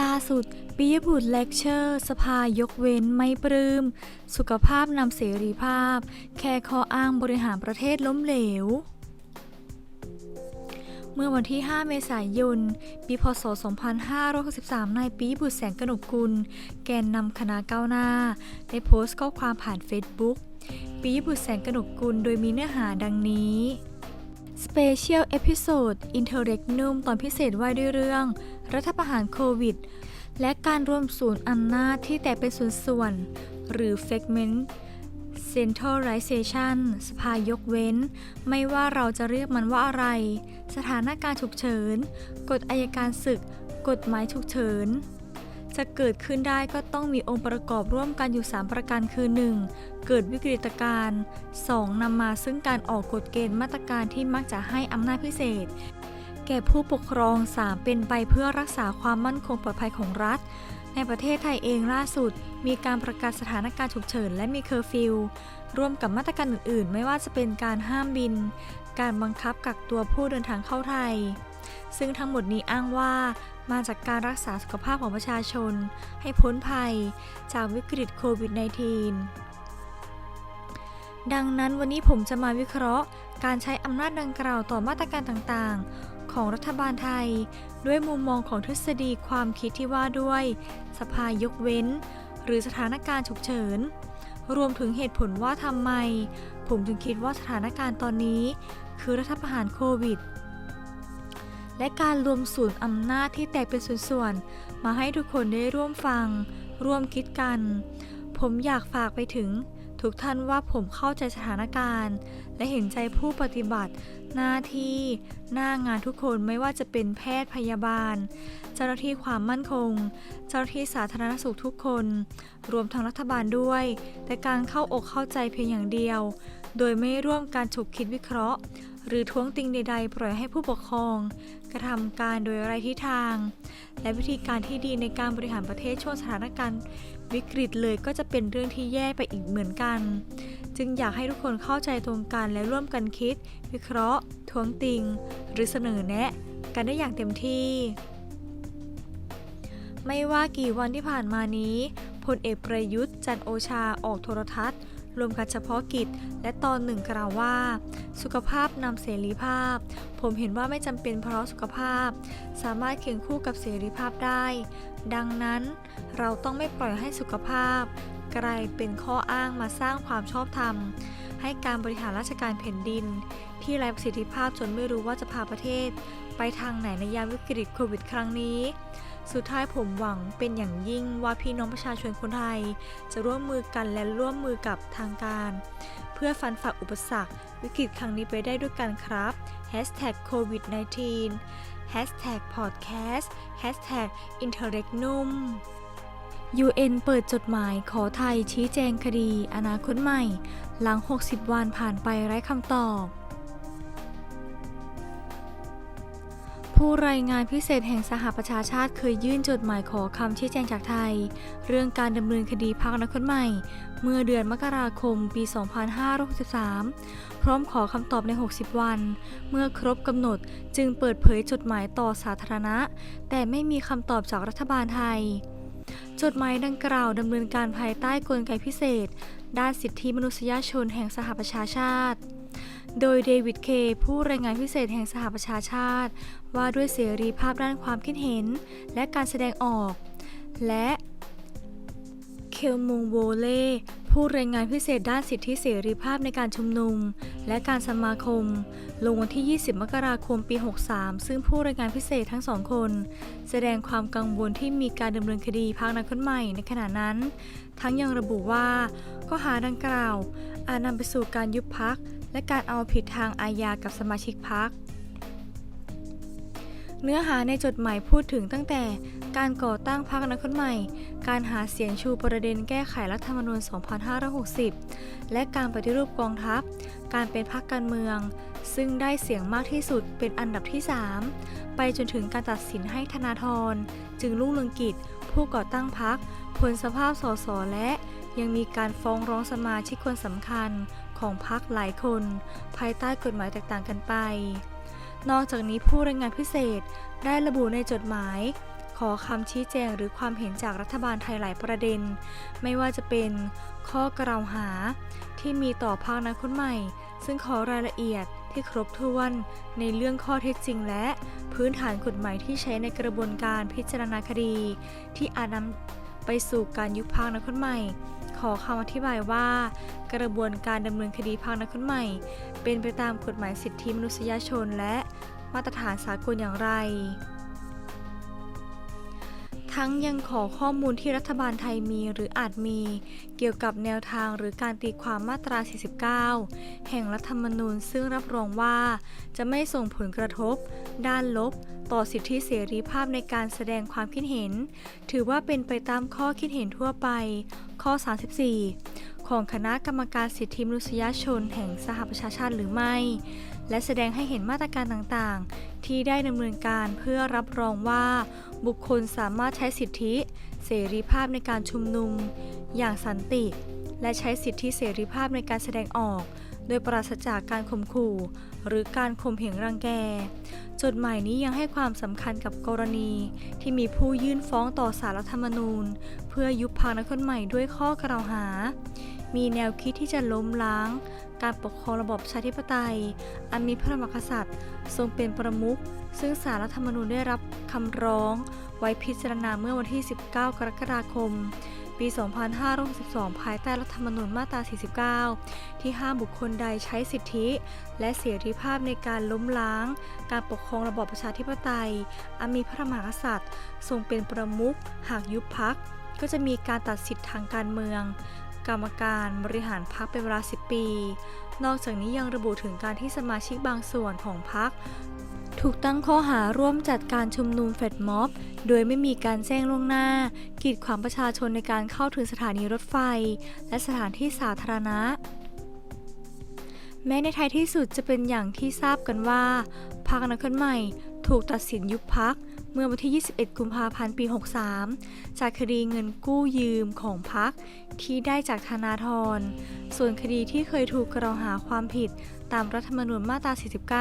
ล่าสุดปิยบุตรเลคเชอร์สภายกเว้นไม่ปลื้ม สุขภาพนำเสรีภาพ แค่ข้ออ้างบริหารประเทศล้มเหลว เมื่อวันที่ 5 เมษายน ปีพศ 2563 นายปิยบุตรแสงกนกกุล แกนนำคณะก้าวหน้า ได้โพสต์ข้อความผ่านเฟซบุ๊กปิยบุตรแสงกนกกุลโดยมีเนื้อหาดังนี้ Special Episode Interregnum ตอนพิเศษว่าด้วยเรื่อง รัฐประหารโควิด และการรวมศูนย์อำนาจที่แต่เป็นส่วนส่วนหรือ Fragment Centralization สภายกเว้น ไม่ว่าเราจะเรียกมันว่าอะไร สถานการณ์ฉุกเฉิน กฎอายการศึก กฎหมายฉุกเฉิน จะเกิดขึ้นได้ก็ต้องมีองค์ประกอบร่วมกันอยู่ 3 ประการคือ 1. เกิดวิกฤตการณ์ 2. นำมาซึ่งการออกกฎเกณฑ์มาตรการที่มักจะให้อำนาจพิเศษ แก่ผู้ปกครอง 3. เป็นไปเพื่อรักษาความมั่นคงปลอดภัยของรัฐ ในประเทศไทยเองล่าสุด มีการประกาศสถานการณ์ฉุกเฉินและมีเคอร์ฟิวร่วมกับมาตรการอื่น ๆ ไม่ว่าจะเป็นการห้ามบิน การบังคับกักตัวผู้เดินทางเข้าไทย ซึ่งทั้งหมดนี้อ้างว่ามาจากการรักษาสุขภาพของประชาชน ให้พ้นภัยจากวิกฤตโควิด -19 ดังนั้นวันนี้ผมจะมาวิเคราะห์ การใช้อำนาจดังกล่าวต่อมาตรการต่างๆ ของรัฐบาลไทย ด้วยมุมมองของทฤษฎีความคิดที่ว่าด้วย สภายกเว้น หรือสถานการณ์ฉุกเฉิน รวมถึงเหตุผลว่าทำไม ผมจึงคิดว่าสถานการณ์ตอนนี้ คือรัฐประหารโควิด และการรวมศูนย์อำนาจที่แตกเป็นส่วนๆ มาให้ทุกคนได้ร่วมฟัง ร่วมคิดกัน ผมอยากฝากไปถึง ทุกท่านว่าผมเข้าใจสถานการณ์ และเห็นใจผู้ปฏิบัติ หน้าที่ หน้างานทุกคนไม่ว่าจะเป็นแพทย์พยาบาล เจ้าหน้าที่ความมั่นคง เจ้าหน้าที่สาธารณสุขทุกคน รวมทั้งรัฐบาลด้วย แต่การเข้าอกเข้าใจเพียงอย่างเดียว โดยไม่ร่วมการฉุกคิดวิเคราะห์ หรือท้วงติงใด ๆ ปล่อยให้ผู้ปกครอง กระทำการโดยไร้ทิศทาง และวิธีการที่ดีในการบริหารประเทศช่วงสถานการณ์วิกฤตเลยก็จะเป็นเรื่องที่แย่ไปอีกเหมือนกัน จึงอยากให้ทุกคนเข้าใจตรงกันและร่วมกันคิด วิเคราะห์ ท้วงติง หรือเสนอแนะ กันได้อย่างเต็มที่ ไม่ว่ากี่วันที่ผ่านมานี้พลเอกประยุทธ์จันโอชาออกโทรทัศน์ รวมกันเฉพาะกิจ และตอนหนึ่งกล่าวว่า สุขภาพนำเสรีภาพ ผมเห็นว่าไม่จำเป็นเพราะสุขภาพ สามารถเคียงคู่กับเสรีภาพได้ ดังนั้นเราต้องไม่ปล่อยให้สุขภาพ กลายเป็นข้ออ้างมาสร้างความชอบธรรม ให้การบริหารราชการแผ่นดิน ที่ไร้ประสิทธิภาพจนไม่รู้ว่าจะพาประเทศ ไปทางไหนในยามวิกฤตโควิดครั้งนี้ สุดท้ายผมหวังเป็นอย่างยิ่งว่าพี่น้องประชาชนคนไทย จะร่วมมือกันและร่วมมือกับทางการ เพื่อฟันฝ่าอุปสรรค วิกฤตครั้งนี้ไปได้ด้วยกันครับ Hashtag COVID-19 Hashtag Podcast Hashtag Interregnum UN เปิดจดหมายขอไทยชี้แจงคดี อนาคตใหม่ หลัง 60 วันผ่านไปไร้คำตอบ ผู้รายงานพิเศษแห่งสหประชาชาติเคยยื่นจดหมายขอคำชี้แจงจากไทย เรื่องการดำเนินคดีพักอนาคตใหม่ เมื่อเดือนมกราคมปี 2563 พร้อมขอคำตอบใน 60 วัน เมื่อครบกำหนดจึงเปิดเผยจดหมายต่อสาธารณะ แต่ไม่มีคำตอบจากรัฐบาลไทย จดหมายดังกล่าวดำเนินการภายใต้กลไกพิเศษ ด้านสิทธิมนุษยชนแห่งสหประชาชาติ โดยเดวิดเคผู้รายงานพิเศษแห่งสหประชาชาติ ว่าด้วยเสรีภาพด้านความคิดเห็น และการแสดงออก และเคลมงโวเล่ผู้รายงานพิเศษด้านสิทธิเสรีภาพในการชุมนุม และการสมาคม ลงวันที่ 20 มกราคมปี 63 ซึ่งผู้รายงานพิเศษทั้งสองคน แสดงความกังวลที่มีการดำเนินคดีพักอนาคตใหม่ในขณะนั้น ทั้งยังระบุว่าข้อหาดังกล่าว อาจนำไปสู่การยุบพัก และการเอาผิดทางอาญากับสมาชิกพักเนื้อหาในจดหมายพูดถึงตั้งแต่การก่อตั้งพรรคอนาคตใหม่ การหาเสียงชูประเด็นแก้ไขรัฐธรรมนูญ 2560 และการปฏิรูปกองทัพ การเป็นพรรคการเมือง ซึ่งได้เสียงมากที่สุดเป็นอันดับที่ 3 ไปจนถึงการตัดสินให้ธนาธร จึงรุ่งเรืองกิจ ผู้ก่อตั้งพรรคผลสภาพสสและยังมีการฟ้องร้องสมาชิกคนสำคัญ ของพรรคหลายคน ภายใต้กฎหมายแตกต่างกันไป นอกจากนี้ผู้รายงานพิเศษได้ระบุในจดหมาย ขอคำชี้แจงหรือความเห็นจากรัฐบาลไทยหลายประเด็น ไม่ว่าจะเป็นข้อกล่าวหา ที่มีต่อพรรคอนาคตใหม่ ซึ่งขอรายละเอียดที่ครบถ้วนในเรื่องข้อเท็จจริงและพื้นฐานกฎหมายที่ใช้ในกระบวนการพิจารณาคดี ที่อาจนำไปสู่การยุบพรรคอนาคตใหม่ ขอคำอธิบายว่า กระบวนการดำเนินคดีพรรคอนคตใหม่ เป็นไปตามกฎหมายสิทธิมนุษยชนและมาตรฐานสากลอย่างไร ทั้งยังขอข้อมูลที่รัฐบาลไทยมีหรืออาจมี เกี่ยวกับแนวทางหรือการตีความมาตรา 49 แห่งรัฐธรรมนูญซึ่งรับรองว่า จะไม่ส่งผลกระทบ ด้านลบ ต่อสิทธิเสรีภาพในการแสดงความคิดเห็น ถือว่าเป็นไปตามข้อคิดเห็นทั่วไป ข้อ 34 ของคณะกรรมการสิทธิมนุษยชนแห่งสหประชาชาติหรือไม่ และแสดงให้เห็นมาตรการต่างๆ ที่ได้ดำเนินการเพื่อรับรองว่า บุคคลสามารถใช้สิทธิ เสรีภาพในการชุมนุม อย่างสันติ และใช้สิทธิเสรีภาพในการแสดงออก โดยปราศจากการข่มขู่ หรือการข่มเหงรังแก จดหมายนี้ยังให้ความสำคัญกับกรณี ที่มีผู้ยื่นฟ้องต่อสารรัฐธรรมนูญ เพื่อยุบพรรคนักคนใหม่ด้วยข้อกล่าวหา มีแนวคิดที่จะล้มล้าง การปกครองระบอบประชาธิปไตย อันมีพระมหากษัตริย์ ทรงเป็นประมุข ซึ่งสารรัฐธรรมนูญได้รับคำร้อง ไว้พิจารณาเมื่อวันที่ 19 กรกฎาคม ปี 2562 ภายใต้รัฐธรรมนูญมาตรา 49 ที่ห้ามบุคคลใดใช้สิทธิ และเสรีภาพในการล้มล้าง การปกครองระบอบประชาธิปไตย อันมีพระมหากษัตริย์ทรงเป็นประมุขหากยุบพัก ก็จะมีการตัดสิทธิทางการเมือง กรรมการบริหารพักเป็นเวลา 10 ปี นอกจากนี้ยังระบุถึงการที่สมาชิกบางส่วนของพักถูกตั้งข้อหาร่วมจัดการชุมนุมเฟดม็อบ โดยไม่มีการแจ้งล่วงหน้า กีดขวางประชาชนในการเข้าถึงสถานีรถไฟ และสถานที่สาธารณะ แม้ในท้ายที่สุดจะเป็นอย่างที่ทราบกันว่าพรรคอนาคตใหม่ ถูกตัดสินยุบพัก เมื่อวันที่ 21 กุมภาพันธ์ ปี 63 จากคดีเงินกู้ยืมของพรรคที่ได้จากธนาธร ส่วนคดีที่เคยถูกกล่าวหาความผิดตามรัฐธรรมนูญมาตรา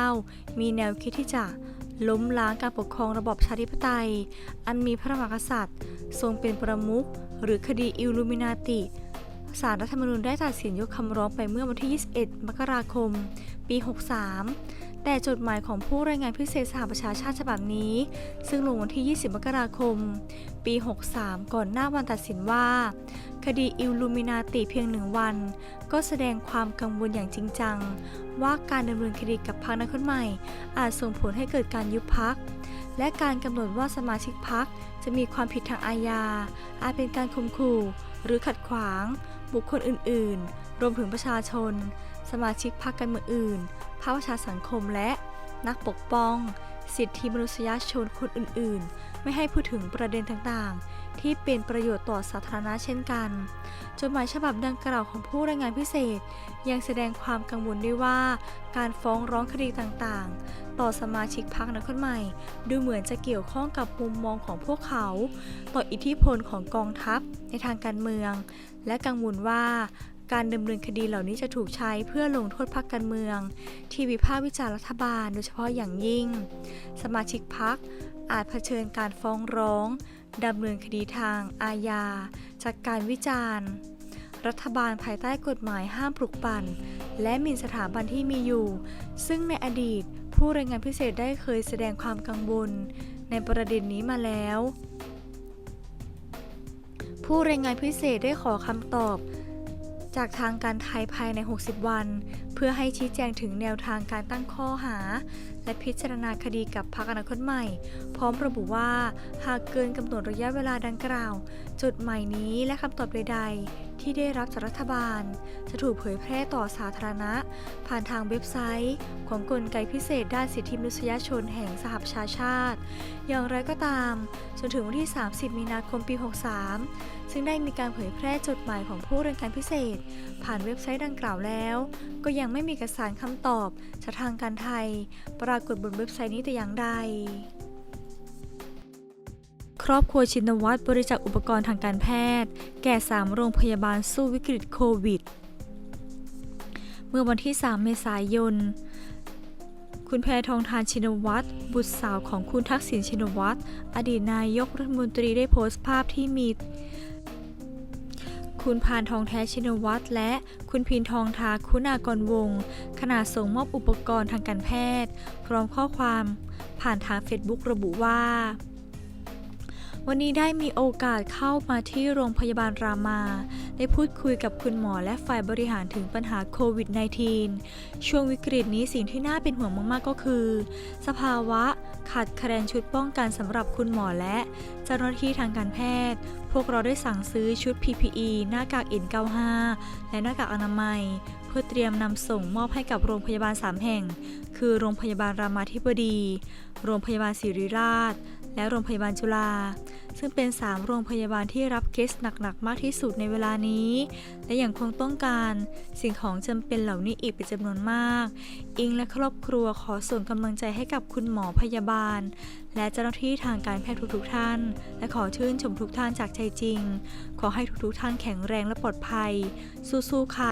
49 มีแนวคิดที่จะล้มล้างการปกครองระบอบประชาธิปไตย อันมีพระมหากษัตริย์ ทรงเป็นประมุขหรือคดีอิลลูมินาติศาลรัฐธรรมนูญได้ตัดสินยกคำร้องไปเมื่อวันที่ 21 มกราคม ปี 63 แต่จดหมายของผู้รายงานพิเศษสหประชาชาติฉบับนี้ ซึ่งลงวันที่ 20 มกราคม ปี 63 ก่อนหน้าวันตัดสินว่า คดีอิลลูมินาติเพียงหนึ่งวัน ก็แสดงความกังวลอย่างจริงจัง ว่าการดำเนินคดีกับพรรคนักคนใหม่ อาจส่งผลให้เกิดการยุบพัก และการกำหนดว่าสมาชิกพักจะมีความผิดทางอาญา อาจเป็นการข่มขู่ หรือขัดขวาง บุคคลอื่น ๆ รวมถึงประชาชน สมาชิกพรรคการเมืองอื่นภาคประชาสังคมและนักปกป้อง สิทธิมนุษยชนคนอื่น ๆ ไม่ให้พูดถึงประเด็นต่างๆ ที่เป็นประโยชน์ต่อสาธารณะเช่นกัน จดหมายฉบับดังกล่าวของผู้รายงานพิเศษ ยังแสดงความกังวลด้วยว่า การฟ้องร้องคดีต่างๆ ต่อสมาชิกพรรคนักคนใหม่ ดูเหมือนจะเกี่ยวข้องกับมุมมองของพวกเขา ต่ออิทธิพลของกองทัพในทางการเมือง และกังวลว่า การดำเนินคดีเหล่านี้จะถูกใช้เพื่อลงโทษพรรคการเมือง ที่วิพากษ์วิจารณ์รัฐบาลโดยเฉพาะอย่างยิ่ง สมาชิกพรรคอาจเผชิญการฟ้องร้องดำเนินคดีทางอาญาจากการวิจารณ์ รัฐบาลภายใต้กฎหมายห้ามปลุกปั่น และหมิ่นสถาบันที่มีอยู่ ซึ่งในอดีตผู้รายงานพิเศษได้เคยแสดงความกังวลในประเด็นนี้มาแล้ว ผู้รายงานพิเศษได้ขอคำตอบ จากทางการไทยภายใน 60 วัน เพื่อให้ชี้แจงถึงแนวทางการตั้งข้อหา และพิจารณาคดีกับพรรคอนาคตใหม่ พร้อมระบุว่า หากเกินกำหนดระยะเวลาดังกล่าวจดหมายนี้และคำตอบใดๆ ที่ได้รับจากรัฐบาล จะถูกเผยแพร่ต่อสาธารณะ ผ่านทางเว็บไซต์ ของกลไกพิเศษด้านสิทธิมนุษยชนแห่งสหประชาชาติ อย่างไรก็ตาม จนถึงวันที่ 30 มีนาคมปี 63 ซึ่งได้มีการเผยแพร่จดหมายของผู้เรายงานพิเศษ ผ่านเว็บไซต์ดังกล่าวแล้ว ก็ยังไม่มีเอกสารคำตอบจากทางการไทย ปรากฏบนเว็บไซต์นี้แต่อย่างใด รอบครัวชินวัตรบริจาคอุปกรณ์ทางการแพทย์ แก่ 3 โรงพยาบาลสู้วิกฤตโควิด เมื่อวันที่ 3 เมษายน คุณแพทองทานชินวัตรบุตรสาวของคุณทักษิณชินวัตรอดีตนายกรัฐมนตรีได้โพสต์ภาพที่มีคุณพานทองแท้ชินวัตรและคุณพินทองทาคุณากรวงขณะส่งมอบอุปกรณ์ทางการแพทย์ พร้อมข้อความผ่านทางเฟซบุ๊กระบุว่า วันนี้ได้มีโอกาสเข้ามาที่โรงพยาบาลรามา ได้พูดคุยกับคุณหมอและฝ่ายบริหารถึงปัญหาโควิด -19 ช่วงวิกฤตนี้สิ่งที่น่าเป็นห่วงมากๆก็คือ สภาวะขาดแคลนชุดป้องกันสำหรับคุณหมอและเจ้าหน้าที่ทางการแพทย์ พวกเราได้สั่งซื้อชุด PPE หน้ากาก N95 และหน้ากากอนามัย เพื่อเตรียมนำส่งมอบให้กับโรงพยาบาล 3 แห่ง คือโรงพยาบาลรามาธิบดี โรงพยาบาลศิริราช และโรงพยาบาลจุฬาซึ่งเป็น 3 โรงพยาบาลที่รับเคสหนัก ๆ มากที่สุดในเวลานี้ และยังคงต้องการสิ่งของจำเป็นเหล่านี้อีกเป็นจำนวนมาก อิงและครอบครัวขอส่งกำลังใจให้กับคุณหมอพยาบาล และเจ้าหน้าที่ทางการแพทย์ทุกๆท่าน และขอชื่นชมทุกท่านจากใจจริง ขอให้ทุกๆท่านแข็งแรงและปลอดภัย สู้ๆค่ะ